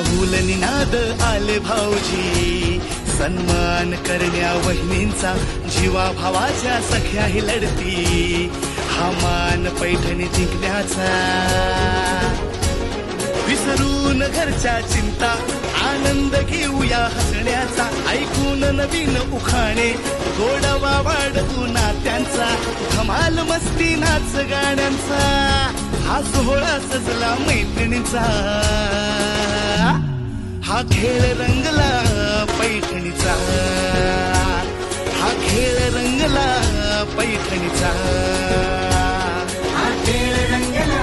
ढोल निनाद आले भाऊजी. सन्मान करण्या वहिनींचा जीवा भावाच्या सख्याही लढती. हा मान पैठणी जिंकण्याचा. विसरून घरच्या चिंता आनंद घेऊया हसण्याचा. ऐकून नवीन उखाणे गोडवा वाढवू नात्यांचा. धमाल मस्ती नाच गाण्यांचा. हा सोहळा सजला मैत्रिणीचा. हा खेळ रंगला पैठणीचा. हा खेळ रंगला पैठणीचा. हा खेळ रंगला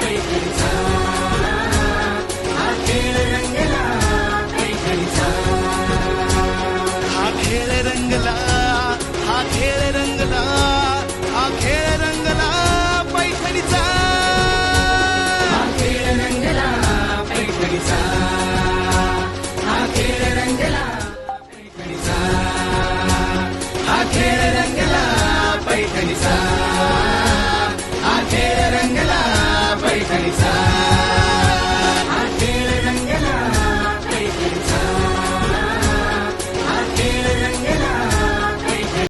पैठणीचा. हा खेळ रंगला पैठणीचा. हा खेळ रंगला हा खेळ रंगला हा खेळ रंगला पैठणीचा. हा खेळ रंगला पैठणीचा.